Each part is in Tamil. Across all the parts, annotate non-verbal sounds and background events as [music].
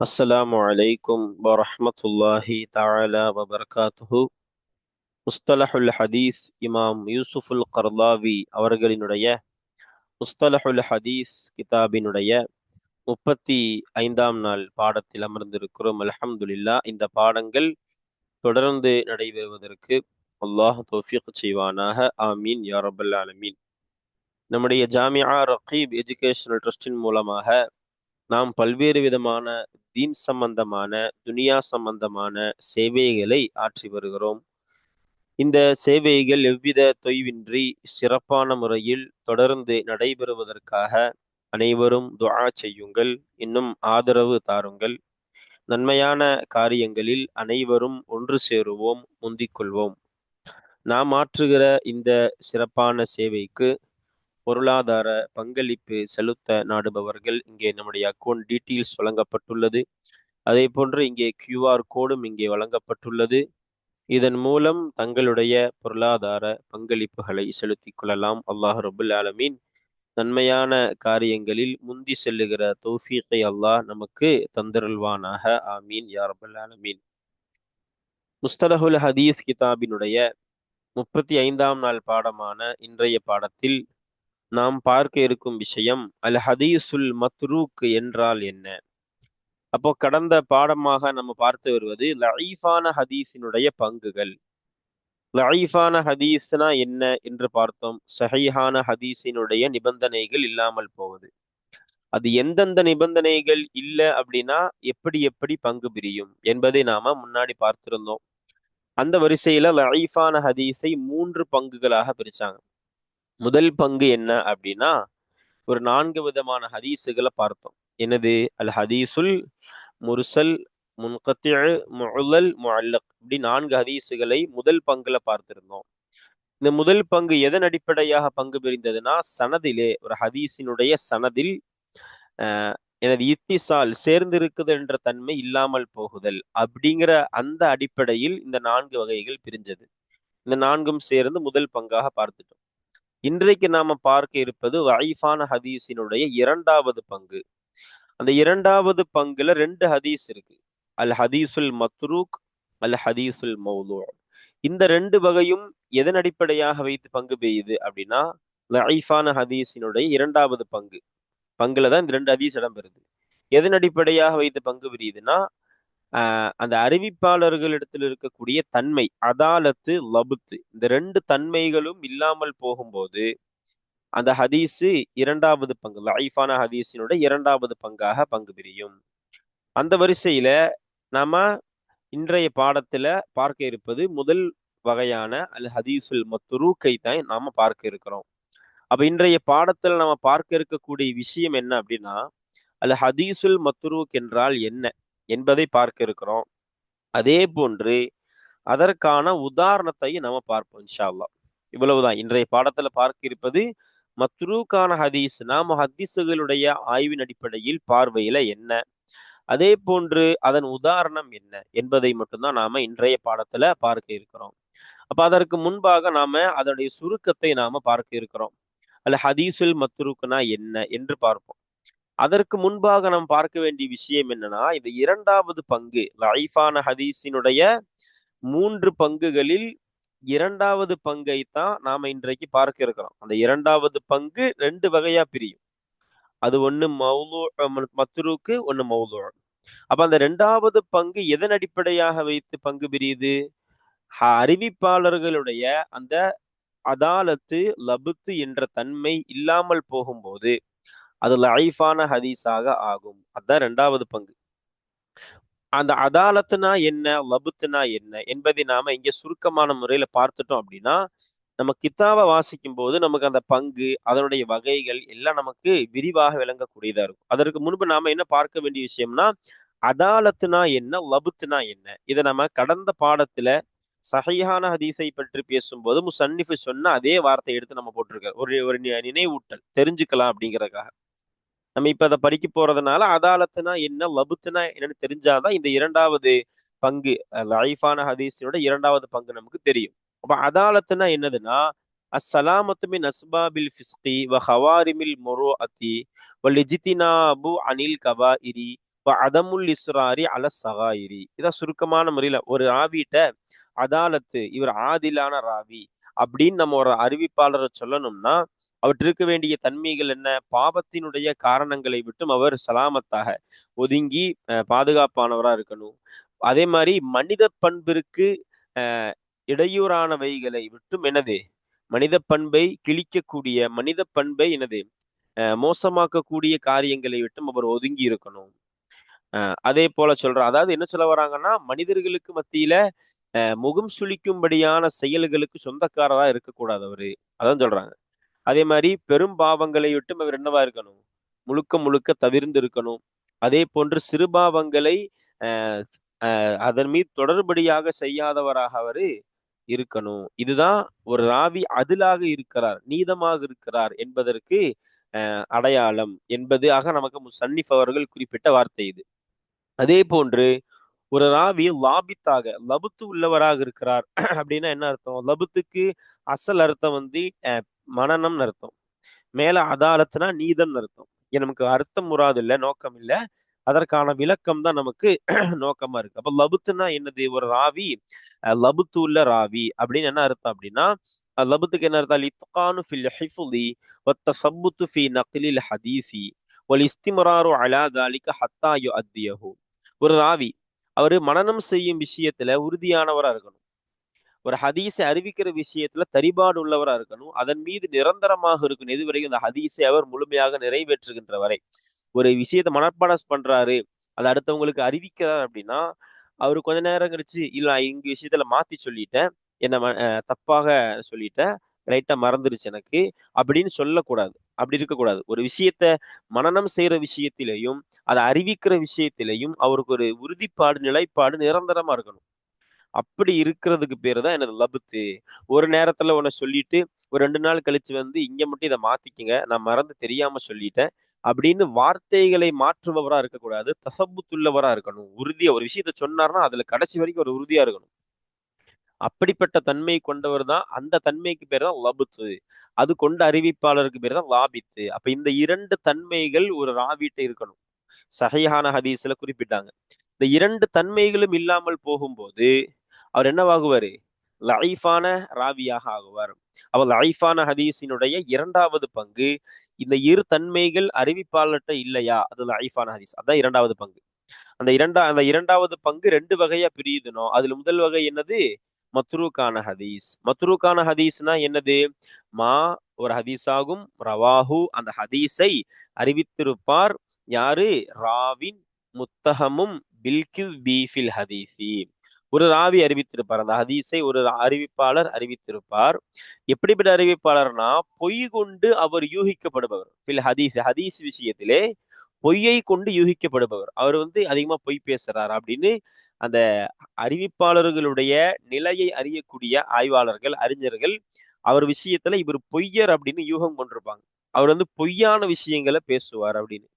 আসসালামু আলাইকুম বরহমতুল্লাহি তালা வபர்காத்துஹ முஸ்தலஹுல் ஹதீஸ் இமாம் யூசுஃபுல் கர்லாவி அவர்களினுடைய முஸ்தலஹுல் ஹதீஸ் கிதாபினுடைய முப்பத்தி ஐந்தாம் நாள் பாடத்தில் அமர்ந்திருக்கிறோம் அலஹம்துல்லா இந்த பாடங்கள் தொடர்ந்து நடைபெறுவதற்கு அல்லாஹ் தோஃபிக் செய்வானாக ஆமீன் யாரபுல் ஆலமீன் நம்முடைய ஜாமியா ரகீப் எஜுகேஷனல் ட்ரஸ்டின் மூலமாக நாம் பல்வேறு விதமான தீன் சம்பந்தமான துனியா சம்பந்தமான சேவைகளை ஆற்றி வருகிறோம். இந்த சேவைகள் எவ்வித தொய்வின்றி சிறப்பான முறையில் தொடர்ந்து நடைபெறுவதற்காக அனைவரும் துஆ செய்யுங்கள் இன்னும் ஆதரவு தாருங்கள். நன்மையான காரியங்களில் அனைவரும் ஒன்று சேருவோம் முந்திக் கொள்வோம். நாம் ஆற்றுகிற இந்த சிறப்பான சேவைக்கு பொருளாதார பங்களிப்பு செலுத்த நாடுபவர்கள் இங்கே நம்முடைய அக்கௌண்ட் டீட்டெயில்ஸ் வழங்கப்பட்டுள்ளது. அதே போன்று இங்கே கியூஆர் கோடும் இங்கே வழங்கப்பட்டுள்ளது. இதன் மூலம் தங்களுடைய பொருளாதார பங்களிப்புகளை செலுத்திக் கொள்ளலாம். அல்லாஹ் ரபுல் ஆலமீன் நன்மையான காரியங்களில் முந்தி செல்லுகிற தௌஃபீக்கை அல்லாஹ் நமக்கு தந்தருள்வானாக. ஆமீன். யா ரபுல் ஆலமீன். முஸ்தலஹுல் ஹதீஸ் கிதாபினுடைய முப்பத்தி ஐந்தாம் நாள் பாடமான இன்றைய பாடத்தில் நாம் பார்க்க இருக்கும் விஷயம் அல் ஹதீசுல் மத்ரூக் என்றால் என்ன? அப்போ கடந்த பாடமாக நம்ம பார்த்து வருவது லஈஃபான ஹதீஸினுடைய பங்குகள் லஈஃபான ஹதீஸ்னா என்ன? என்று பார்த்தோம். சஹீஹான ஹதீஸினுடைய நிபந்தனைகள் இல்லாமல் போவது அது எந்தெந்த நிபந்தனைகள் இல்லை அப்படின்னா எப்படி எப்படி பங்கு பிரியும் என்பதை நாம முன்னாடி பார்த்திருந்தோம். அந்த வரிசையில லஈஃபான ஹதீஸை மூன்று பங்குகளாக பிரிச்சாங்க. முதல் பங்கு என்ன அப்படின்னா ஒரு நான்கு விதமான ஹதீஸுகளை பார்த்தோம். என்னது? அல் ஹதீசுல் முர்சல் முன்கத்தி முழல் முல்லக் இப்படி நான்கு ஹதீஸுகளை முதல் பங்குல பார்த்திருந்தோம். இந்த முதல் பங்கு எதன் அடிப்படையாக பங்கு பிரிந்ததுன்னா சனதிலே ஒரு ஹதீஸினுடைய சனதில் ஆஹ் எனது இத்திசால் சேர்ந்திருக்குது என்ற தன்மை இல்லாமல் போகுதல் அப்படிங்கிற அந்த அடிப்படையில் இந்த நான்கு வகைகள் பிரிஞ்சது. இந்த நான்கும் சேர்ந்து முதல் பங்காக பார்த்துட்டோம். இன்றைக்கு நாம பார்க்க இருப்பது வைஃபான ஹதீஸினுடைய இரண்டாவது பங்கு. அந்த இரண்டாவது பங்குல ரெண்டு ஹதீஸ் இருக்கு. அல் ஹதீசுல் மத்ரூக் அல் ஹதீசுல் மௌலூ இந்த ரெண்டு வகையும் எதன் அடிப்படையாக வைத்து பங்கு பெய்யுது அப்படின்னா லைஃபான ஹதீஸினுடைய இரண்டாவது பங்கு. பங்குல தான் இந்த ரெண்டு ஹதீஸ் இடம்பெறுது. எதன் அடிப்படையாக வைத்து பங்கு பெரியுதுன்னா அந்த அறிவிப்பாளர்களிடத்தில் இருக்கக்கூடிய தன்மை அதாலத்து லபுத்து இந்த ரெண்டு தன்மைகளும் இல்லாமல் போகும்போது அந்த ஹதீஸு இரண்டாவது பங்கு லைஃபான ஹதீஸினுடைய இரண்டாவது பங்காக பங்கு பிரியும். அந்த வரிசையில நாம இன்றைய பாடத்துல பார்க்க இருப்பது முதல் வகையான அல் ஹதீசுல் மத்துரூக்கை தான் நாம பார்க்க இருக்கிறோம். அப்ப இன்றைய பாடத்துல நாம பார்க்க இருக்கக்கூடிய விஷயம் என்ன அப்படின்னா அல் ஹதீசுல் மத்துரூக் என்றால் என்ன? என்பதை பார்க்க இருக்கிறோம். அதே போன்று அதற்கான உதாரணத்தையும் நம்ம பார்ப்போம் இன்ஷா அல்லா இவ்வளவுதான். இன்றைய பாடத்துல பார்க்க இருப்பது மத்ரூக்கான ஹதீஸ். நாம ஹதீஸுகளுடைய ஆய்வின் அடிப்படையில் பார்வையில என்ன? அதே போன்று அதன் உதாரணம் என்ன? என்பதை மட்டும்தான் நாம இன்றைய பாடத்துல பார்க்க இருக்கிறோம். அப்ப அதற்கு முன்பாக நாம அதனுடைய சுருக்கத்தை நாம பார்க்க இருக்கிறோம். அல்ல ஹதீசுல் மத்ரூக்குனா என்ன? என்று பார்ப்போம். அதற்கு முன்பாக நாம் பார்க்க வேண்டிய விஷயம் என்னன்னா இந்த இரண்டாவது பங்கு. லைஃபான ஹதீஸினுடைய மூன்று பங்குகளில் இரண்டாவது பங்கை தான் நாம இன்றைக்கு பார்க்க இருக்கிறோம். அந்த இரண்டாவது பங்கு ரெண்டு வகையா பிரியும். அது ஒண்ணு மௌலூ மத்துருக்கு ஒண்ணு மௌலூ. அப்ப அந்த ரெண்டாவது பங்கு எதன் அடிப்படையாக வைத்து பங்கு பிரியுது? அறிவிப்பாளர்களுடைய அந்த அதாலத்து லபுத்து என்ற தன்மை இல்லாமல் போகும்போது அது லைஃபான ஹதீஸாக ஆகும். அதுதான் ரெண்டாவது பங்கு. அந்த அதாலத்துனா என்ன லபுத்துனா என்ன என்பதை நாம இங்க சுருக்கமான முறையில பார்த்துட்டோம் அப்படின்னா நம்ம கித்தாவை வாசிக்கும் போது நமக்கு அந்த பங்கு அதனுடைய வகைகள் எல்லாம் நமக்கு விரிவாக விளங்கக்கூடியதா இருக்கும். அதற்கு முன்பு நாம என்ன பார்க்க வேண்டிய விஷயம்னா அதாலத்துனா என்ன லபுத்துனா என்ன? இதை நம்ம கடந்த பாடத்துல சகையான ஹதீஸை பற்றி பேசும்போது முசன்னிஃபு சொன்ன அதே வார்த்தை எடுத்து நம்ம போட்டிருக்காரு. ஒரு ஒரு நினைவூட்டல் தெரிஞ்சுக்கலாம் அப்படிங்கிறதுக்காக. நம்ம இப்ப அதை படிக்க போறதுனால அதாலத்துனா என்ன லபுத்துனா என்னன்னு தெரிஞ்சாதான் இந்த இரண்டாவது பங்கு லைஃபான ஹதீஸினோட இரண்டாவது பங்கு நமக்கு தெரியும். அப்ப அதாலத்துனா என்னதுன்னா அஸ்ஸலாமத்து மின் அஸ்பாபில் ஃபிஸ்கி வ ஹவாரிமில் மொரோ அத்தி வ இஜித்தினாபு அனில் கபாஇரி அதமுல் இஸ்ராரி அல சகாயிரி. இதான் சுருக்கமான முறையில ஒரு ராவிட்ட அதாலத்து இவர் ஆதிலான ராவி அப்படின்னு நம்ம ஒரு அறிவிப்பாளரை சொல்லணும்னா அவற்றிருக்க வேண்டிய தன்மைகள் என்ன? பாவத்தினுடைய காரணங்களை விட்டும் அவர் சலாமத்தாக ஒதுங்கி பாதுகாப்பானவரா இருக்கணும். அதே மாதிரி மனித பண்பிற்கு அஹ் இடையூறானவைகளை விட்டும் எனது மனித பண்பை கிழிக்கக்கூடிய மனித பண்பை எனது மோசமாக்கக்கூடிய காரியங்களை விட்டும் அவர் ஒதுங்கி இருக்கணும். அதே போல சொல்றோம் அதாவது என்ன சொல்ல வராங்கன்னா மனிதர்களுக்கு மத்தியில முகம் சுளிக்கும்படியான செயல்களுக்கு சொந்தக்காரரா இருக்கக்கூடாது அவரு. அதான் சொல்றாங்க. அதே மாதிரி பெரும் பாவங்களை விட்டும் அவர் என்னவா இருக்கணும்? முழுக்க முழுக்க தவிர்ந்து இருக்கணும் அதே போன்று சிறுபாவங்களை அதன் மீது தொடர்படியாக செய்யாதவராக அவரு இருக்கணும். இதுதான் ஒரு ராவி அதிலாக இருக்கிறார் நீதமாக இருக்கிறார் என்பதற்கு அடையாளம் என்பதாக நமக்கு சன்னிஃப் அவர்கள் குறிப்பிட்ட வார்த்தை இது. அதே போன்று ஒரு ராவி லாபித்தாக லபுத்து உள்ளவராக இருக்கிறார். [clears throat] அப்படின்னா என்ன அர்த்தம்? லபுத்துக்கு அசல் அர்த்தம் வந்து மனநம்னு அர்த்தம். மேல அதாலத்துனா நீதம்னு அர்த்தம். நமக்கு அர்த்தம் முறாது இல்லை நோக்கம் இல்லை அதற்கான விளக்கம் தான் நமக்கு [clears throat] நோக்கமா இருக்கு. அப்ப லபுத்துனா என்னது? ஒரு ராவி. லபுத்து உள்ள ராவி. அப்படின்னு என்ன அர்த்தம் அப்படின்னா லபுத்துக்கு என்ன அர்த்தம்? இத்கானு ஹதீசி ஒல் இஸ்திமராரு அலா தாலிக்க ஹத்தா யு அத்தியஹு ஒரு ராவி. அவர் மனநம் செய்யும் விஷயத்துல உறுதியானவரா இருக்கணும். ஒரு ஹதீஸை அறிவிக்கிற விஷயத்துல தரிபாடு உள்ளவரா இருக்கணும். அதன் மீது நிரந்தரமாக இருக்கணும். எதுவரையும் அந்த ஹதீஸை அவர் முழுமையாக நிறைவேற்றுகின்ற வரை. ஒரு விஷயத்தை மனப்பாடம் பண்றாரு. அதை அடுத்தவங்களுக்கு அறிவிக்கிறார் அப்படின்னா அவரு கொஞ்ச நேரம் கழிச்சு இல்ல இங்க விஷயத்துல மாத்தி சொல்லிட்டேன். என்ன தப்பாக சொல்லிட்டேன். ரைட்டா மறந்துருச்சு எனக்கு. அப்படின்னு சொல்லக்கூடாது. அப்படி இருக்கக்கூடாது. ஒரு விஷயத்த மனநம் செய்யற விஷயத்திலையும் அதை அறிவிக்கிற விஷயத்திலையும் அவருக்கு ஒரு உறுதிப்பாடு நிலைப்பாடு நிரந்தரமா இருக்கணும். அப்படி இருக்கிறதுக்கு பேர் தான் எனது லபுத்து ஒரு நேரத்துல உன்னை சொல்லிட்டு ஒரு ரெண்டு நாள் கழிச்சு வந்து இங்க மட்டும் இதை மாத்திக்கங்க நான் மறந்து தெரியாம சொல்லிட்டேன் அப்படின்னு வார்த்தைகளை மாற்றுபவரா இருக்கக்கூடாது தசப்புத்துள்ளவரா இருக்கணும். உறுதியா ஒரு விஷயத்த சொன்னார்னா அதுல கடைசி வரைக்கும் ஒரு உறுதியா இருக்கணும். அப்படிப்பட்ட தன்மை கொண்டவர் தான் அந்த தன்மைக்கு பேர் தான் லபுத்து அது கொண்ட அறிவிப்பாளருக்கு பேர் தான் லாபித்து அப்ப இந்த இரண்டு தன்மைகள் ஒரு ராவிட்டு இருக்கணும். சஹையான ஹதீஸ்ல குறிப்பிட்டாங்க. இந்த இரண்டு தன்மைகளும் இல்லாமல் போகும்போது அவர் என்னவாகுவாரு? லைஃபான ராவியாக ஆகுவார். அவர் லைஃபான ஹதீஸினுடைய இரண்டாவது பங்கு இந்த இரு தன்மைகள் அறிவிப்பாளர்கிட்ட இல்லையா? அது லைஃபான ஹதீஸ். அதான் இரண்டாவது பங்கு. அந்த இரண்டா அந்த இரண்டாவது பங்கு ரெண்டு வகையா பிரியுதுனோ அதுல முதல் வகை என்னது? மத்ரூக்கான ஹதீஸ். மத்ரூக்கான ஹதீஸ்னா என்னது? மா ஒரு ஹதீஸாகும் ரவாஹு அந்த ஹதீஸை அறிவித்திருப்பார் யாரு? ராவின் முத்தகமும் பில்கில் பீஃபில் ஹதீசி ஒரு ராவி அறிவித்திருப்பார். அந்த ஹதீஸை ஒரு அறிவிப்பாளர் அறிவித்திருப்பார். எப்படிப்பட்ட அறிவிப்பாளர்னா பொய் கொண்டு அவர் யூகிக்கப்படுபவர். பில் ஹதீஸ் ஹதீஸ் விஷயத்திலே பொய்யை கொண்டு யூகிக்கப்படுபவர். அவர் வந்து அதிகமா பொய் பேசுறார் அப்படின்னு அந்த அறிவிப்பாளர்களுடைய நிலையை அறியக்கூடிய ஆய்வாளர்கள் அறிஞர்கள் அவர் விஷயத்துல இவர் பொய்யர் அப்படின்னு யூகம் கொண்டிருப்பாங்க. அவர் வந்து பொய்யான விஷயங்களை பேசுவார் அப்படின்னு.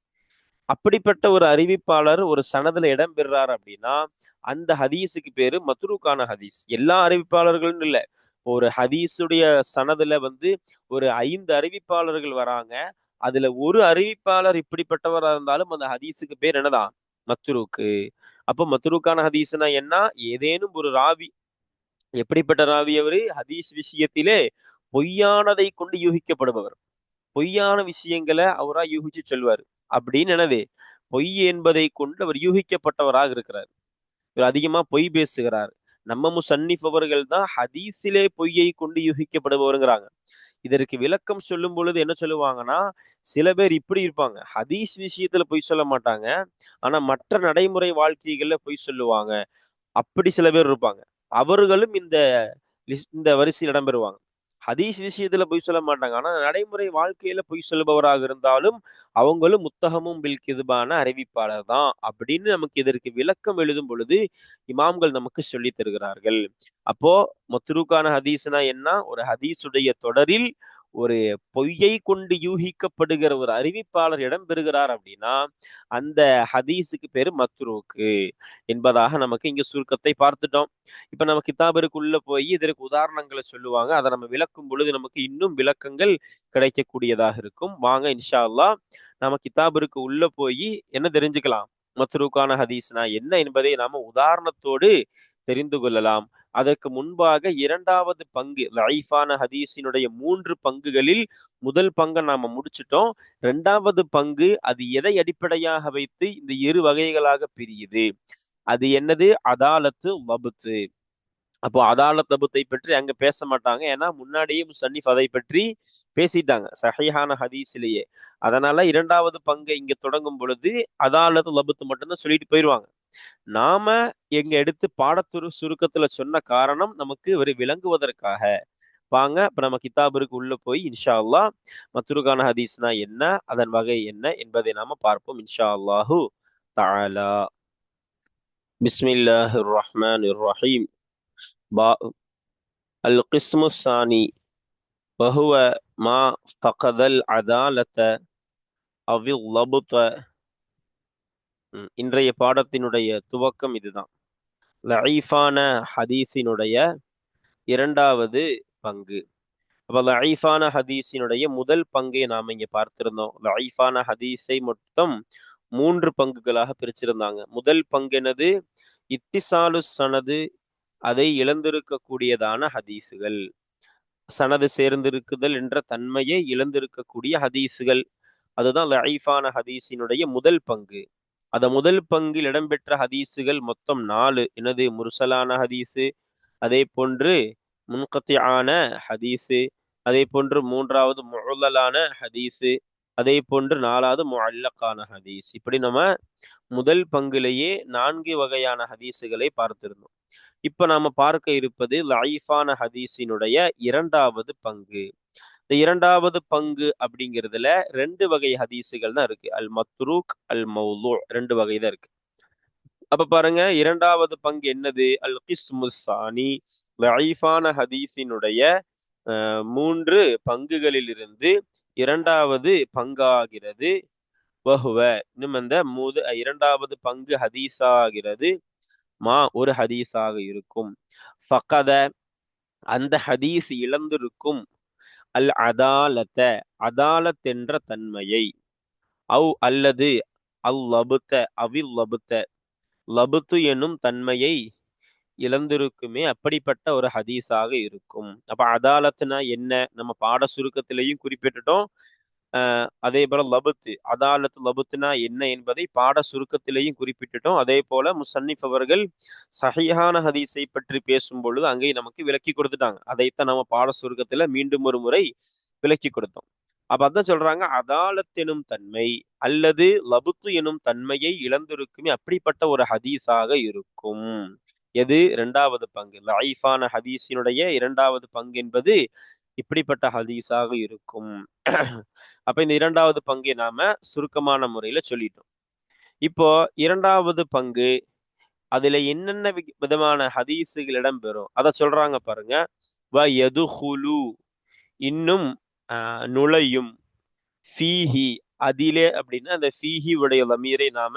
அப்படிப்பட்ட ஒரு அறிவிப்பாளர் ஒரு சனதுல இடம் பெறார் அப்படின்னா அந்த ஹதீஸுக்கு பேரு மத்ருக்கான ஹதீஸ். எல்லா அறிவிப்பாளர்களும் இல்லை. ஒரு ஹதீஸுடைய சனதுல வந்து ஒரு ஐந்து அறிவிப்பாளர்கள் வராங்க. அதுல ஒரு அறிவிப்பாளர் இப்படிப்பட்டவரா இருந்தாலும் அந்த ஹதீஸுக்கு பேர் என்னதான்? மத்ரூக்கு. அப்போ மத்ரூக்கான ஹதீஸ்னா என்ன? ஏதேனும் ஒரு ராவி. எப்படிப்பட்ட ராவி அவரு? ஹதீஸ் விஷயத்திலே பொய்யானதை கொண்டு யூகிக்கப்படுபவர். பொய்யான விஷயங்களை அவரா யூகிச்சு செல்வாரு. அப்படின்னு எனவே பொய் என்பதை கொண்டு அவர் யூகிக்கப்பட்டவராக இருக்கிறார். இவர் அதிகமா பொய் பேசுகிறார். நம்ம முசன்னிஃப் அவர்கள் தான் ஹதீஸிலே பொய்யை கொண்டு யூகிக்கப்படுபவருங்கிறாங்க. இதற்கு விளக்கம் சொல்லும் பொழுது என்ன சொல்லுவாங்கன்னா சில பேர் இப்படி இருப்பாங்க. ஹதீஸ் விஷயத்துல பொய் சொல்ல மாட்டாங்க. ஆனா மற்ற நடைமுறை வாழ்க்கைகள்ல பொய் சொல்லுவாங்க. அப்படி சில பேர் இருப்பாங்க. அவர்களும் இந்த இந்த வரிசையில் இடம்பெறுவாங்க. ஹதீஸ் விஷயத்துல பொய் சொல்ல மாட்டாங்க. ஆனா நடைமுறை வாழ்க்கையில பொய் சொல்பவராக இருந்தாலும் அவங்களும் முத்தகமும் பில்கிதுபான அறிவிப்பாளர் தான் அப்படின்னு நமக்கு இதற்கு விளக்கம் எழுதும் பொழுது இமாம்கள் நமக்கு சொல்லி தருகிறார்கள். அப்போ மொத்துருக்கான ஹதீஸ்னா என்ன? ஒரு ஹதீஸுடைய தொடரில் ஒரு பொய்யை கொண்டு யூகிக்கப்படுகிற ஒரு அறிவிப்பாளர் இடம் பெறுகிறார் அப்படின்னா அந்த ஹதீஸுக்கு பேரு மத்ரூக்கு என்பதாக நமக்கு இங்க சுருக்கத்தை பார்த்துட்டோம். இப்ப நம்ம கிதாபருக்குள்ள போய் இதற்கு உதாரணங்களை சொல்லுவாங்க. அதை நம்ம விளக்கும் பொழுது நமக்கு இன்னும் விளக்கங்கள் கிடைக்கக்கூடியதாக இருக்கும். வாங்க இன்ஷா அல்லா நம்ம கிதாபருக்கு உள்ள போய் என்ன தெரிஞ்சுக்கலாம்? மத்ரூக்கான ஹதீஸ்னா என்ன என்பதை நாம உதாரணத்தோடு தெரிந்து கொள்ளலாம். அதற்கு முன்பாக இரண்டாவது பங்கு லைஃபான ஹதீஸினுடைய மூன்று பங்குகளில் முதல் பங்கை நாம முடிச்சிட்டோம். இரண்டாவது பங்கு அது எதை அடிப்படையாக வைத்து இந்த இரு வகைகளாக பிரியுது? அது என்னது? அதாலத்து வபுத்து. அப்போ அதாலத் தபுத்தை பற்றி அங்க பேச மாட்டாங்க. ஏன்னா முன்னாடியே முசன்னிஃப் அதை பற்றி பேசிட்டாங்க சஹிஹான ஹதீஸிலேயே. அதனால இரண்டாவது பங்கை இங்க தொடங்கும் பொழுது அதாலத் லபுத்து மட்டும்தான் சொல்லிட்டு போயிடுவாங்க நாம எங்க எடுத்து பாடத்துரு சுருக்கத்துல சொன்ன காரணம் நமக்கு ஒரு விளங்குவதற்காக வாங்க இப்ப நம்ம கிதாபிற்கு உள்ள போய் இன்ஷா அல்லா மத்துருகான ஹதீஸ்னா என்ன அதன் வகை என்ன என்பதை நாம பார்ப்போம் இன்ஷா அல்லாஹு தாலா பிஸ்மில்லாஹிர் ரஹ்மானிர் ரஹீம் باء القسم الثاني وهو ما فقد العدالة أو الضبط இன்றைய பாடத்தினுடைய துவக்கம் இதுதான். லஈஃபான ஹதீஸினுடைய இரண்டாவது பங்கு. அப்போ லஈஃபான ஹதீஸினுடைய முதல் பங்கை நாம் இங்க பார்த்திருந்தோம். லஈஃபான ஹதீஸை மொத்தம் மூன்று பங்குகளாக பிரிச்சிருந்தாங்க. முதல் பங்கு என்னது? இத்திசாலு சனது அதை இழந்திருக்கக்கூடியதான ஹதீஸுகள். சனது சேர்ந்திருக்குதல் என்ற தன்மையை இழந்திருக்கக்கூடிய ஹதீஸுகள். அதுதான் லஐஃபான ஹதீஸினுடைய முதல் பங்கு. அத முதல் பங்கில் இடம்பெற்ற ஹதீஸுகள் மொத்தம் நாலு. எனது முர்சலான ஹதீஸு அதே போன்று முன்கத்தியான ஹதீஸு அதே போன்று மூன்றாவது முழலான ஹதீஸு அதே போன்று நாலாவது முல்லக்கான ஹதீஸ். இப்படி நம்ம முதல் பங்கிலேயே நான்கு வகையான ஹதீஸுகளை பார்த்திருந்தோம். இப்ப நாம பார்க்க இருப்பது லைஃபான ஹதீஸினுடைய இரண்டாவது பங்கு. இந்த இரண்டாவது பங்கு அப்படிங்கிறதுல ரெண்டு வகை ஹதீஸுகள் தான் இருக்கு. அல் மத்ரூக் அல் மௌலூ ரெண்டு வகை தான் இருக்கு. அப்ப பாருங்க இரண்டாவது பங்கு என்னது? அல் கிஸ்முசானி லைஃபான ஹதீஸினுடைய மூன்று பங்குகளில் இருந்து இரண்டாவது பங்காகிறது. வகுவ இன்னும் அந்த மூது இரண்டாவது பங்கு ஹதீஸாகிறது. மா ஒரு ஹதீஸாக இருக்கும். ஃபகத அந்த ஹதீஸ் இழந்திருக்கும். அல் அதாலத்த அதாலத் என்ற தன்மையை. அவ் அல்லது அல் லபுத்த அவில் லபுத்த லபுத்து என்னும் தன்மையை இழந்திருக்குமே அப்படிப்பட்ட ஒரு ஹதீஸாக இருக்கும். அப்ப அதாலத்னா என்ன? நம்ம பாட சுருக்கத்திலையும் குறிப்பிட்டுட்டோம். அதே போல லபுத்து. அதாலத்து லபுத்துனா என்ன என்பதை பாட சுருக்கத்திலேயும் குறிப்பிட்டுட்டோம். அதே போல முசன்னிஃப் அவர்கள் சஹியான ஹதீஸை பற்றி பேசும் பொழுது அங்கே நமக்கு விளக்கி கொடுத்துட்டாங்க. அதைத்தான் நம்ம பாட சுருக்கத்துல மீண்டும் ஒரு முறை விளக்கி கொடுத்தோம். அப்ப அதான் சொல்றாங்க அதாலத் எனும் தன்மை அல்லது லபுத்து எனும் தன்மையை இழந்திருக்குமே அப்படிப்பட்ட ஒரு ஹதீஸாக இருக்கும். எது? இரண்டாவது பங்கு. லைஃபான ஹதீஸினுடைய இரண்டாவது பங்கு என்பது இப்படிப்பட்ட ஹதீஸாக இருக்கும். அப்ப இந்த இரண்டாவது பங்கை நாம சுருக்கமான முறையில சொல்லிட்டோம். இப்போ இரண்டாவது பங்கு அதுல என்னென்ன விதமான ஹதீஸுகள் இடம்பெறும்? அத சொல்றாங்க பாருங்க. வ எதுஹுலு இன்னும் நுழையும். ஃபீஹி அதிலே அப்படின்னா அந்த ஃபீஹி உடைய லமீரை நாம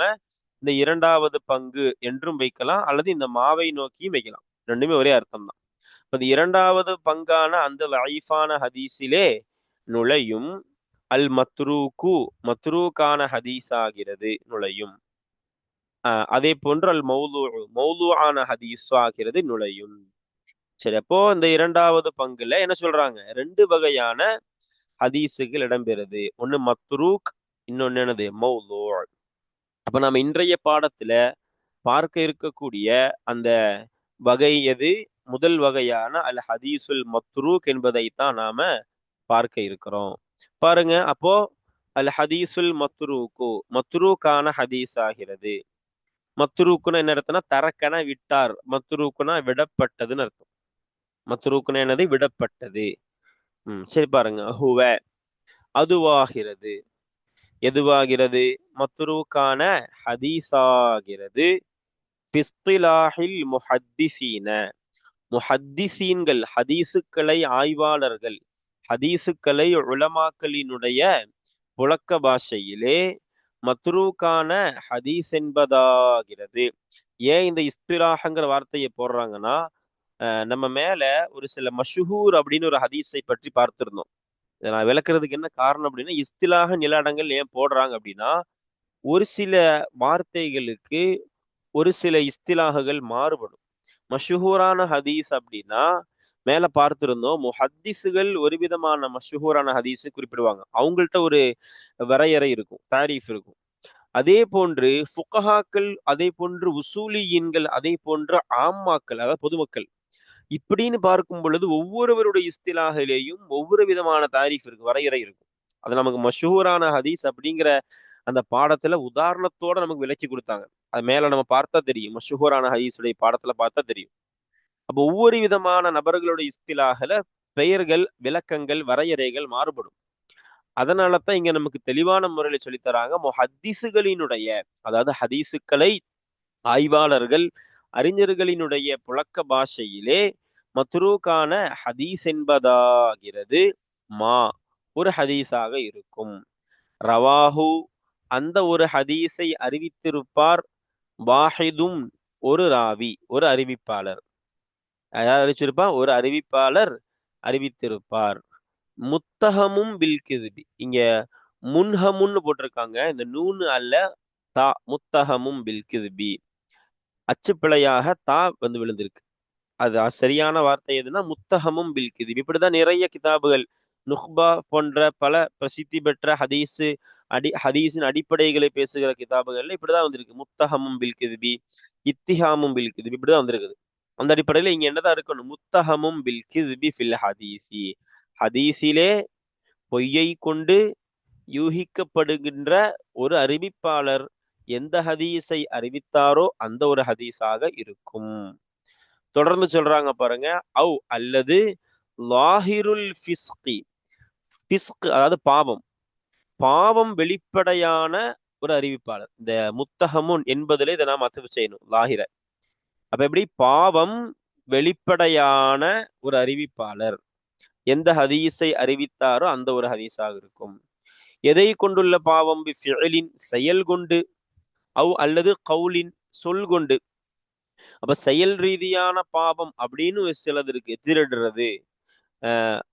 இந்த இரண்டாவது பங்கு என்றும் வைக்கலாம் அல்லது இந்த மாவை நோக்கியும் வைக்கலாம். ரெண்டுமே ஒரே அர்த்தம் தான் இப்ப இரண்டாவது பங்கான அந்த லைஃபான ஹதீஸிலே நுழையும் அல் மத்ரூக்கு மத்ரூக்கான ஹதீஸ் ஆகிறது நுழையும் அதே போன்று அல் மௌலு மௌலுவான ஹதீஸ் ஆகிறது நுழையும். சரி அப்போ இந்த இரண்டாவது பங்குல என்ன சொல்றாங்க? ரெண்டு வகையான ஹதீஸுகள் இடம்பெறுது. ஒண்ணு மத்ரூக் இன்னொன்னு என்னது? மௌலு. அப்ப நம்ம இன்றைய பாடத்துல பார்க்க இருக்கக்கூடிய அந்த வகை எது? முதல் வகையான அல் ஹதீசுல் மத்ரூக் என்பதைத்தான் நாம பார்க்க இருக்கிறோம். பாருங்க அப்போ அல் ஹதீசுல் மத்ரூக்கு மத்ரூக்கான ஹதீஸ் ஆகிறது. மத்ரூக்குன்னு என்ன அர்த்தம்னா தரக்கன விட்டார். மத்ரூக்குனா விடப்பட்டதுன்னு அர்த்தம். மத்ரூக்குனா என்னது? விடப்பட்டது. ம் சரி பாருங்க. ஹுவ அதுவாகிறது. எதுவாகிறது? மத்ரூக்கான ஹதீஸாகிறது. பிஸ்திலாஹில் முஹத்திசீன. முஹத்திசீன்கள் ஹதீசுக்களை ஆய்வாளர்கள் ஹதீசுக்களை உளமாக்களினுடைய புழக்க பாஷையிலே மத்ரூக்கான ஹதீஸ் என்பதாகிறது. ஏன் இந்த இஸ்திராகங்கிற வார்த்தையை போடுறாங்கன்னா நம்ம மேல ஒரு சில மஷ்ஹூர் அப்படின்னு ஒரு ஹதீஸை பற்றி பார்த்திருந்தோம். இதை நான் விளக்குறதுக்கு என்ன காரணம் அப்படின்னா இஸ்திலாக நிலாடங்கள் ஏன் போடுறாங்க அப்படின்னா ஒரு சில வார்த்தைகளுக்கு ஒரு சில இஸ்திலாகங்கள் மாறுபடும். மஷ்ஹூரான ஹதீஸ் அப்படின்னா மேல பார்த்திருந்தோம் முஹத்திஸுகள் ஒரு விதமான மஷ்ஹூரான ஹதீஸ் குறிப்பிடுவாங்க. அவங்கள்ட்ட ஒரு வரையறை இருக்கும் தாரீஃப் இருக்கும். அதே போன்று ஃபுக்கஹாக்கள் அதே போன்று உசூலியீன்கள் அதே போன்று ஆம்மாக்கள் அதாவது பொதுமக்கள். இப்படின்னு பார்க்கும் பொழுது ஒவ்வொருவருடைய இஸ்திலாகிலேயும் ஒவ்வொரு விதமான தாரீஃப் இருக்கு வரையறை இருக்கும். அது நமக்கு மஷூரான ஹதீஸ் அப்படிங்கிற அந்த பாடத்துல உதாரணத்தோட நமக்கு விளக்கி கொடுத்தாங்க. அது மேல நம்ம பார்த்தா தெரியும். மஷூரான ஹதீஸுடைய பாடத்துல பார்த்தா தெரியும். அப்போ ஒவ்வொரு விதமான நபர்களுடைய இஸ்திலாகல பெயர்கள் விளக்கங்கள் வரையறைகள் மாறுபடும். அதனால தான் இங்க நமக்கு தெளிவான முறையில சொல்லித்தராங்க. ஹதீஸுகளினுடைய அதாவது ஹதீசுக்களை ஆய்வாளர்கள் அறிஞர்களினுடைய புழக்க பாஷையிலே மத்ரூக்கான ஹதீஸ் என்பதாகிறது மா. ஒரு ஹதீஸாக இருக்கும். ரவாஹு அந்த ஒரு ஹதீஸை அறிவித்திருப்பார் வாஹிதும் ஒரு ராவி ஒரு அறிவிப்பாளர். யார் அறிவிச்சிருப்பா? ஒரு அறிவிப்பாளர் அறிவித்திருப்பார். முத்தகமும் பில்கிதுபி இங்க முன்ஹமுன்னு போட்டிருக்காங்க. இந்த நூனு அல்ல தா முத்தகமும் பில்கிதுபி அச்சுப்பிழையாக தா வந்து விழுந்திருக்கு. அது சரியான வார்த்தை எதுனா முத்தகமும் பில்கிதுபி இப்படிதான் நிறைய கிதாபுகள் நுஹ்பா போன்ற பல பிரசித்தி பெற்ற ஹதீஸு அடி ஹதீஸின் அடிப்படைகளை பேசுகிற கிதாபுகள்ல இப்படிதான் வந்திருக்கு. முத்தகமும் பில்கிதுபி இத்திஹாமும் பில்கிதுபி இப்படிதான் வந்திருக்குது. அந்த அடிப்படையில இங்க என்னதான் இருக்கணும்? முத்தகமும் பில்கிதுபி ஃபில் ஹதீசி ஹதீஸிலே பொய்யை கொண்டு யூகிக்கப்படுகின்ற ஒரு அறிவிப்பாளர் எந்த ஹதீஸை அறிவித்தாரோ அந்த ஒரு ஹதீஸாக இருக்கும். தொடர்ந்து சொல்றாங்க பாருங்க. அவ் அல்லது லாஹிருல் ஃபிஸ்கி பிஸ்க் அதாவது பாவம். பாவம் வெளிப்படையான ஒரு அறிவிப்பாளர். இந்த முத்தகமுன் என்பதிலே இதை நாம் அத்து செய்யணும். லாஹிர அப்ப எப்படி? பாவம் வெளிப்படையான ஒரு அறிவிப்பாளர். எந்த ஹதீஸை அறிவித்தாரோ அந்த ஒரு ஹதீஸாக இருக்கும். எதை கொண்டுள்ள பாவம்? செயல் கொண்டு அவ் அல்லது கவுலின் சொல் கொண்டு. அப்ப செயல் ரீதியான பாவம் அப்படின்னு சிலது இருக்கு. திருடுறது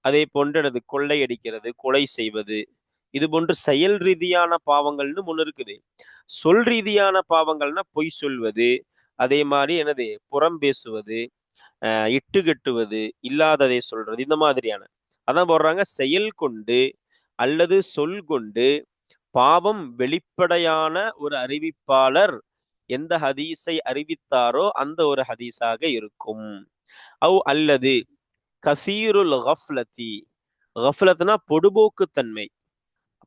அதே போன்றது கொள்ளையடிக்கிறது கொலை செய்வது இது போன்று செயல் ரீதியான பாவங்கள்னு ஒண்ணு இருக்குது. சொல் ரீதியான பாவங்கள்னா பொய் சொல்வது அதே மாதிரி எனது புறம் பேசுவது அஹ் இட்டு கட்டுவது இல்லாததை சொல்றது இந்த மாதிரியான. அதான் போடுறாங்க செயல் கொண்டு அல்லது சொல் கொண்டு பாவம் வெளிப்படையான ஒரு அறிவிப்பாளர் எந்த ஹதீஸை அறிவித்தாரோ அந்த ஒரு ஹதீஸாக இருக்கும். அவ் அல்லது கசீருல் ஹஃப்லத்தி ஹஃப்லத்னா பொடுபோக்குத்தன்மை.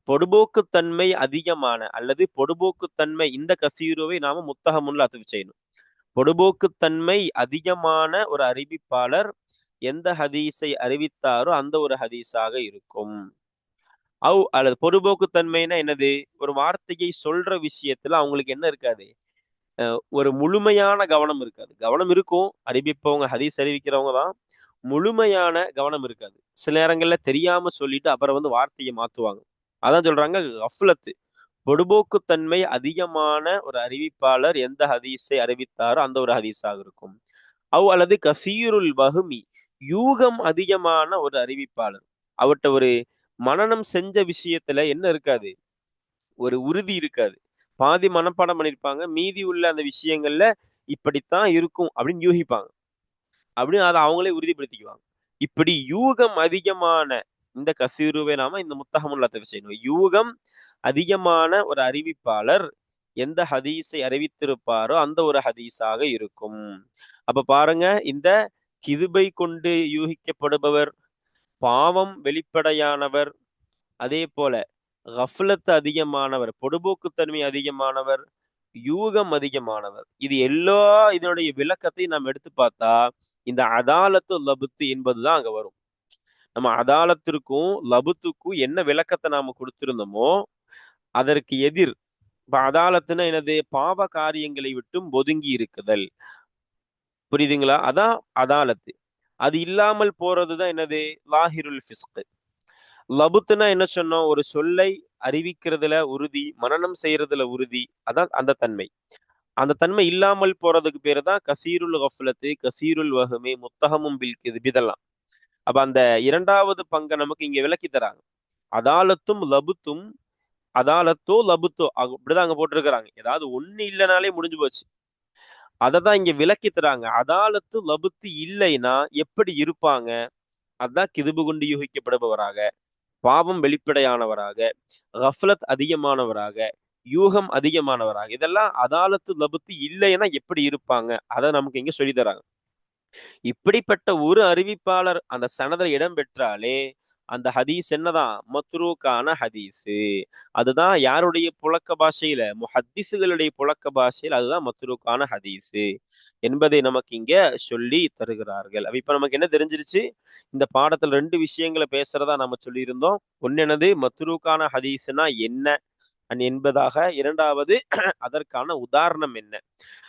பொடுபோக்குத்தன்மை அதிகமான அல்லது பொடுபோக்குத்தன்மை இந்த கசீருவை நாம முத்தகமுன்ல அத்துவு செய்யணும் பொடுபோக்குத்தன்மை அதிகமான ஒரு அறிவிப்பாளர் எந்த ஹதீஸை அறிவித்தாரோ அந்த ஒரு ஹதீஸாக இருக்கும். அவ் அல்லது பொடுபோக்குத்தன்மைனா என்னது? ஒரு வார்த்தையை சொல்ற விஷயத்துல அவங்களுக்கு என்ன இருக்காது? ஒரு முழுமையான கவனம் இருக்காது. கவனம் இருக்கும். அறிவிப்பவங்க ஹதீஸ் அறிவிக்கிறவங்க தான். முழுமையான கவனம் இருக்காது. சில நேரங்கள்ல தெரியாம சொல்லிட்டு அப்புறம் வந்து வார்த்தையை மாத்துவாங்க. அதான் சொல்றாங்க அஃப்லத்து பொடுபோக்குத்தன்மை அதிகமான ஒரு அறிவிப்பாளர் எந்த ஹதீஸை அறிவித்தாரோ அந்த ஒரு ஹதீஸாக இருக்கும். அவ் அல்லது கசீருல் வகுமி யூகம் அதிகமான ஒரு அறிவிப்பாளர். அவர்கிட்ட ஒரு மனநம் செஞ்ச விஷயத்துல என்ன இருக்காது? ஒரு உறுதி இருக்காது. பாதி மனப்பாடம் பண்ணியிருப்பாங்க மீதி உள்ள அந்த விஷயங்கள்ல இப்படித்தான் இருக்கும் அப்படின்னு யூகிப்பாங்க. அப்படின்னு அதை அவங்களே உறுதிப்படுத்திக்குவாங்க. இப்படி யூகம் அதிகமான இந்த கசீருவை நாம இந்த முத்தகமுல்லா செய்யணும். யூகம் அதிகமான ஒரு அறிவிப்பாளர் எந்த ஹதீஸை அறிவித்திருப்பாரோ அந்த ஒரு ஹதீஸாக இருக்கும். அப்ப பாருங்க இந்த கிதுபை கொண்டு யூகிக்கப்படுபவர் பாவம் வெளிப்படையானவர் அதே போல கஃலத்து அதிகமானவர் பொடுபோக்குத்தன்மை அதிகமானவர் யூகம் அதிகமானவர். இது எல்லா இதனுடைய விளக்கத்தையும் நாம் எடுத்து பார்த்தா இந்த அதாலத்து லபுத்து என்பதுதான் அங்க வரும். நம்ம அதாலத்திற்கும் லபுத்துக்கும் என்ன விளக்கத்தை நாம கொடுத்திருந்தோமோ அதற்கு எதிர். இப்ப அதாலத்துனா எனது பாவ காரியங்களை விட்டும் ஒதுங்கி இருக்குதல். புரியுதுங்களா? அதான் அதாலத்து. அது இல்லாமல் போறதுதான் என்னது? லாஹிருல் ஃபிஸ்கு. லபுத்துனா என்ன சொன்னோம்? ஒரு சொல்லை அறிவிக்கிறதுல உறுதி மனநம் செய்யறதுல உறுதி. அதான் அந்த தன்மை. அந்த தன்மை இல்லாமல் போறதுக்கு பேர் தான் கசீருல் கஃப்லத்து கசீருல் வகுமே முத்தகமும் பில்கிது பிதெல்லாம் அப்ப அந்த இரண்டாவது பங்கை நமக்கு இங்க விளக்கி தராங்க. அதாலத்தும் லபுத்தும் அதாலத்தோ லபுத்தோ அப்படிதான் அங்க போட்டிருக்கிறாங்க. ஏதாவது ஒண்ணு இல்லைனாலே முடிஞ்சு போச்சு. அதை தான் இங்க விளக்கி தராங்க. அதாலத்து லபுத்து இல்லைன்னா எப்படி இருப்பாங்க? அதான் கிதுபு கொண்டு யூகிக்கப்படுபவராக பாவம் வெளிப்படையானவராக கஃப்லத் அதிகமானவராக யூகம் அதிகமானவராக. இதெல்லாம் அதாலத்து லபுத்து இல்லைன்னா எப்படி இருப்பாங்க? அதை நமக்கு இங்க சொல்லி தராங்க. இப்படிப்பட்ட ஒரு அறிவிப்பாளர் அந்த சனதில் இடம் பெற்றாலே அந்த ஹதீஸ் என்னதான்? மத்ரூக்கான ஹதீஸு. அதுதான் யாருடைய புழக்க பாஷையில? முஹத்திஸுகளுடைய புழக்க பாஷையில் அதுதான் மத்ரூக்கான ஹதீஸு என்பதை நமக்கு இங்க சொல்லி தருகிறார்கள். அப்ப இப்ப நமக்கு என்ன தெரிஞ்சிருச்சு? இந்த பாடத்துல ரெண்டு விஷயங்களை பேசுறதா நம்ம சொல்லியிருந்தோம். ஒன்னு என்னது? மத்ரூக்கான ஹதீஸ்னா என்ன? என்பதாக இரண்டாவது [clears throat] அதற்கான உதாரணம் என்ன?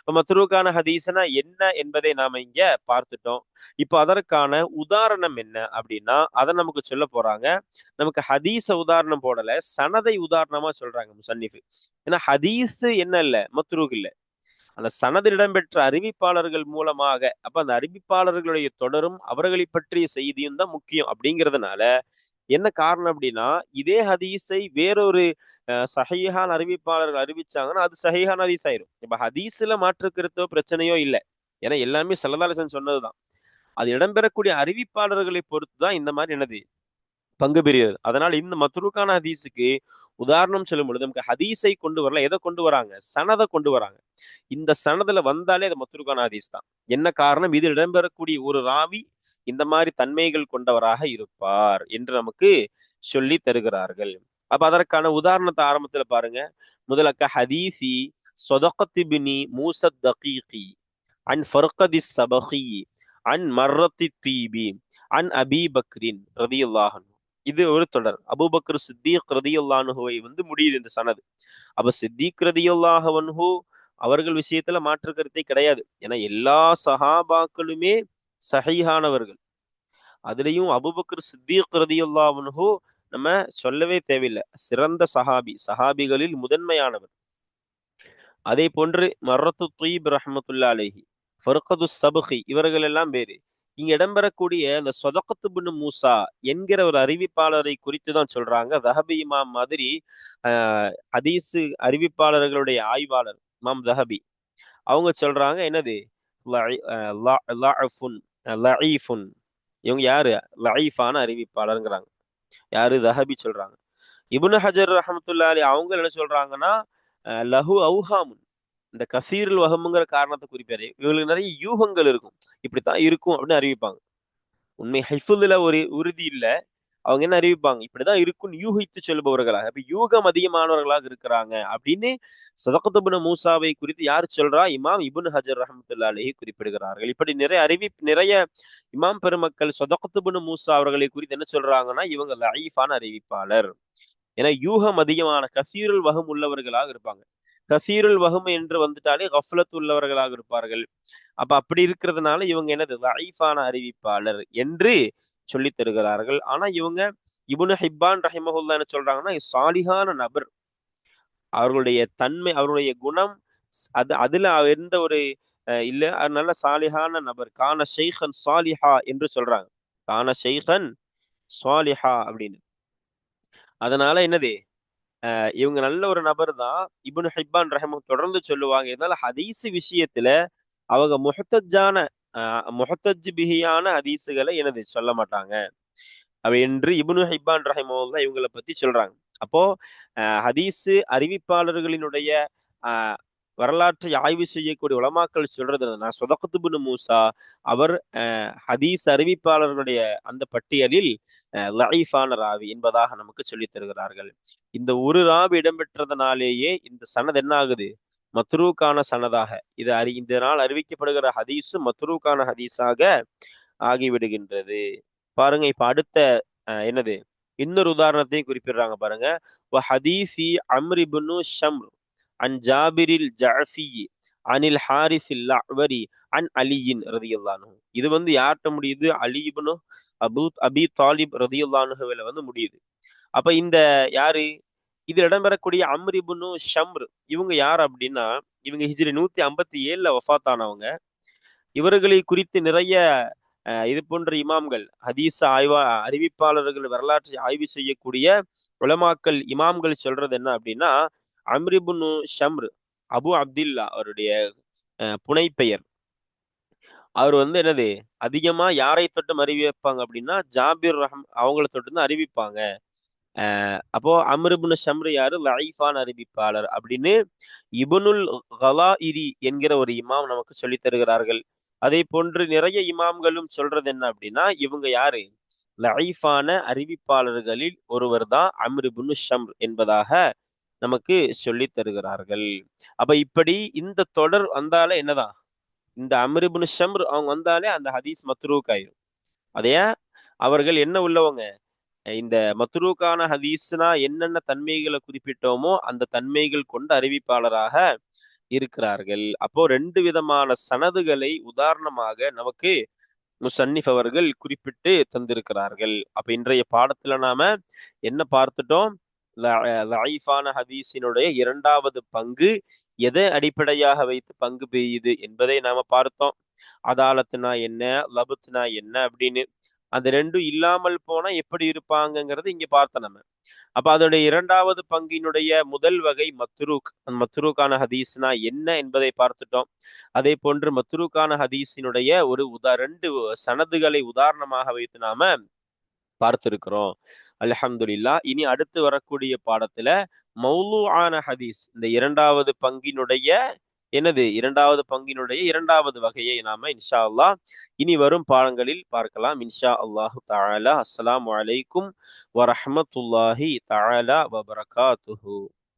மத்ருக்கான ஹதீசனா என்ன என்பதை நாம இங்க பார்த்துட்டோம். இப்போ அதற்கான உதாரணம் என்ன அப்படின்னா அதை நமக்கு சொல்ல போறாங்க. நமக்கு ஹதீஸ உதாரணம் போடல சனதை உதாரணமா சொல்றாங்க முசன்னிஃபு. ஏன்னா ஹதீஸ் என்ன இல்ல மத்ரூக் இல்ல. அந்த சனதில் இடம்பெற்ற அறிவிப்பாளர்கள் மூலமாக அப்ப அந்த அறிவிப்பாளர்களுடைய தொடரும் அவர்களை பற்றிய செய்தியும் தான் முக்கியம் அப்படிங்கிறதுனால என்ன காரணம் அப்படின்னா இதே ஹதீஸை வேறொரு சஹீஹான் அறிவிப்பாளர்கள் அறிவிச்சாங்கன்னா அது சஹீஹான் ஹதீஸ் ஆயிரும் இப்ப ஹதீஸ்ல மாற்றுக்கிறதோ பிரச்சனையோ இல்லை. ஏன்னா எல்லாமே சல்லதாலசன் சொன்னதுதான். அது இடம்பெறக்கூடிய அறிவிப்பாளர்களை பொறுத்து தான் இந்த மாதிரி என்னது பங்கு பெறுகிறது. அதனால இந்த மத்ருக்கான ஹதீஸுக்கு உதாரணம் சொல்லும் பொழுது நமக்கு ஹதீஸை கொண்டு வரல எதை கொண்டு வராங்க? சனதை கொண்டு வராங்க. இந்த சனதுல வந்தாலே அது மத்ருக்கான ஹதீஸ் தான். என்ன காரணம்? இதில் இடம்பெறக்கூடிய ஒரு ராவி இந்த மாதிரி தன்மைகள் கொண்டவராக இருப்பார் என்று நமக்கு சொல்லி தருகிறார்கள். அப்ப அதற்கான உதாரணத்தை ஆரம்பத்துல பாருங்க. முதலக்க ஹதீசி சொதகத்திபினி மூசத் தகீகி அன் ஃபர்கதி சபகி அன் மர்ரத்தி தீபி அன் அபி பக்ரின் ரதியுல்லாஹன் இது ஒரு தொடர். அபுபக்ர் சித்திக் ரதியுல்லானுஹுவை வந்து முடியுது இந்த சனது. அப்ப சித்திக் ரதியுல்லாஹவன்ஹு அவர்கள் விஷயத்துல மாற்று கருத்தே கிடையாது. ஏன்னா எல்லா சஹாபாக்களுமே சஹீஹானவர்கள். அதுலயும் அபுபக்கர் சித்திக் ரதியுல்லாவன்ஹு நம்ம சொல்லவே தேவையில்லை. சிறந்த சஹாபி சஹாபிகளில் முதன்மையானவர். அதே போன்று மரத்து தீப் ரஹமத்துல்லா அலேஹி ஃபர்கது சபுஹி இவர்கள் எல்லாம் பேரு இங்க இடம்பெறக்கூடிய இந்த சொதக்கத்து பின் மூசா என்கிற ஒரு அறிவிப்பாளரை குறித்து தான் சொல்றாங்க. தஹபி இமாம் மாதிரி ஆஹ் ஹதீஸு அறிவிப்பாளர்களுடைய ஆய்வாளர் இமாம் தஹபி. அவங்க சொல்றாங்க என்னது? இவங்க யாரு? லஈஃபான அறிவிப்பாளருங்கிறாங்க. யாரு? தஹபி சொல்றாங்க. இபுன் ஹஜர் ரஹமத்துல்லா அலி அவங்க என்ன சொல்றாங்கன்னா லஹு அவுஹாமுன். இந்த கசீரில் வகமுங்கிற காரணத்தை குறிப்பாரு இவங்களுக்கு நிறைய யூகங்கள் இருக்கும். இப்படித்தான் இருக்கும் அப்படின்னு அறிவிப்பாங்க. உண்மை ஹைஃபுல்ல ஒரு உறுதி இல்லை. அவங்க என்ன அறிவிப்பாங்க? இப்படிதான் இருக்கும்னு யூகித்து சொல்பவர்களாக. அப்ப யூகம் அதிகமானவர்களாக இருக்கிறாங்க அப்படின்னு சதகத்துபுன மூசாவை குறித்து யார் சொல்றா? இமாம் இபுன் ஹஜர் ரஹமத்துல்லா அலஹி குறிப்பிடுகிறார்கள். இப்படி நிறைய அறிவி நிறைய இமாம் பெருமக்கள் சொதகத்துபுன மூசா அவர்களை குறித்து என்ன சொல்றாங்கன்னா இவங்க லைஃபான அறிவிப்பாளர். ஏன்னா யூகம் அதிகமான கசீருல் வகம் உள்ளவர்களாக இருப்பாங்க. கசீருல் வகம் என்று வந்துட்டாலே கஃப்லத் உள்ளவர்களாக இருப்பார்கள். அப்ப அப்படி இருக்கிறதுனால இவங்க என்னது? லைஃபான அறிவிப்பாளர் என்று சொல்லி தருகிறார்கள். ஆனா இவங்க இபுனு ஹிப்பான் ரஹிமஹுல்லா என்ன சொல்றாங்கன்னா சாலிகான நபர். அவர்களுடைய தன்மை அவருடைய குணம் அது அதுல எந்த ஒரு இல்ல. நல்ல சாலிஹான நபர். கான ஷெய்கன் சாலிஹா என்று சொல்றாங்க. கான ஷெய்கன் சாலிஹா அப்படின்னு. அதனால என்னது? இவங்க நல்ல ஒரு நபர் தான். இபுன் ஹிப்பான் ரஹம தொடர்ந்து சொல்லுவாங்க. இதனால ஹதீஸ் விஷயத்துல அவங்க முஹத்தஜான முஹத்தஜ் பிஹியான ஹதீஸுகளை எனது சொல்ல மாட்டாங்க. என்று இபுனு ஹிப்பான் ரஹிமோல்லா இவங்களை பத்தி சொல்றாங்க. அப்போ ஹதீஸு அறிவிப்பாளர்களினுடைய ஆஹ் வரலாற்றை ஆய்வு செய்யக்கூடிய உலமாக்கள் சொல்றது நான் சொதக்கத்துபுனு மூசா அவர் ஹதீஸ் அறிவிப்பாளர்களுடைய அந்த பட்டியலில் லைஃபான ராவி என்பதாக நமக்கு சொல்லித் தருகிறார்கள். இந்த ஒரு ராவி இடம்பெற்றதுனாலேயே இந்த சனது என்ன ஆகுது மத்ரூக்கான சனதாக. இது அறி இந்த நாள் அறிவிக்கப்படுகிற ஹதீஸு மத்ரூக்கான ஹதீஸாக ஆகிவிடுகின்றது. பாருங்க இப்ப அடுத்த என்னது? இன்னொரு உதாரணத்தையும் குறிப்பிடுறாங்க பாருங்க. ஹதீசி அம்ரிபுனு ஷம்ரு அன் ஜாபிரில் ஜாஃபி அனில் ஹாரிஸ் அவரி அன் அலியின் ரதியுல்லானு இது வந்து யார்கிட்ட முடியுது? அலிபுனு அபு அபி தாலிப் ரதியுல்லானுகவில வந்து முடியுது. அப்ப இந்த யாரு? இது இடம்பெறக்கூடிய அம்ரிபுனு ஷம்ரு. இவங்க யார் அப்படின்னா இவங்க ஹிஜ்ரி நூத்தி ஐம்பத்தி ஏழுல வஃத்தானவங்க. இவர்களை குறித்து நிறைய இது போன்ற இமாம்கள் ஹதீஸ் ஆய்வா அறிவிப்பாளர்கள் வரலாற்றை ஆய்வு செய்யக்கூடிய உலமாக்கல் இமாம்கள் சொல்றது என்ன அப்படின்னா அம்ரிபுனு ஷம்ரு அபு அப்துல்லா அவருடைய புனைப்பெயர். அவர் வந்து என்னது அதிகமா யாரை தொட்டும் அறிவிப்பாங்க அப்படின்னா ஜாபிர் ரஹம் அவங்கள தொட்டு தான் அறிவிப்பாங்க. அப்போ அம்ருபுன் ஷம்ரு யாரு? லைஃபான் அறிவிப்பாளர் அப்படின்னு இபுனுல் கலா இரி என்கிற ஒரு இமாம் நமக்கு சொல்லி தருகிறார்கள். அதே போன்று நிறைய இமாம்களும் சொல்றது என்ன அப்படின்னா இவங்க யாரு? லைஃபான அறிவிப்பாளர்களில் ஒருவர் தான் அம்ருபுன் ஷம்ர் என்பதாக நமக்கு சொல்லி தருகிறார்கள். அப்ப இப்படி இந்த தொடர் வந்தாலே என்னதான்? இந்த அமிர்புன் ஷம்ர் அவங்க வந்தாலே அந்த ஹதீஸ் மத்ரூக் ஆயிரும். அதையா அவர்கள் என்ன உள்ளவங்க? இந்த மத்ரூக்கான ஹதீஸ்னா என்னென்ன தன்மைகளை குறிப்பிட்டோமோ அந்த தன்மைகள் கொண்ட அறிவிப்பாளராக இருக்கிறார்கள். அப்போ ரெண்டு விதமான சனதுகளை உதாரணமாக நமக்கு முசன்னிஃப் அவர்கள் குறிப்பிட்டு தந்திருக்கிறார்கள். அப்ப இன்றைய பாடத்துல நாம என்ன பார்த்துட்டோம்? லைஃபான ஹதீஸினுடைய இரண்டாவது பங்கு எதை அடிப்படையாக வைத்து பங்கு பெய்யுது என்பதை நாம பார்த்தோம். அதாலத்துனா என்ன லபுத்னா என்ன அப்படின்னு அந்த ரெண்டும் இல்லாமல் போனா எப்படி இருப்பாங்கங்கிறது இங்க பார்த்தோம் நம்ம. அப்ப அதனுடைய இரண்டாவது பங்கினுடைய முதல் வகை மத்ரூக். அந்த மத்ரூக்கான ஹதீஸ்னா என்ன என்பதை பார்த்துட்டோம். அதே போன்று மத்ரூக்கான ஹதீஸினுடைய ஒரு உதா ரெண்டு சனதுகளை உதாரணமாக வைத்து நாம பார்த்திருக்கிறோம். அலஹம்துல்லா இனி அடுத்து வரக்கூடிய பாடத்துல மௌலு ஆன ஹதீஸ் இந்த இரண்டாவது பங்கினுடைய என்னது? இரண்டாவது பங்கினுடைய இரண்டாவது வகையை நாம இன்ஷா அல்லா இனி வரும் பாடங்களில் பார்க்கலாம். இன்ஷா அல்லாஹு தாலா அஸ்லாம் வலைக்கும் வரஹமத்துல்லாஹி தாலா வபரகாத்துஹு.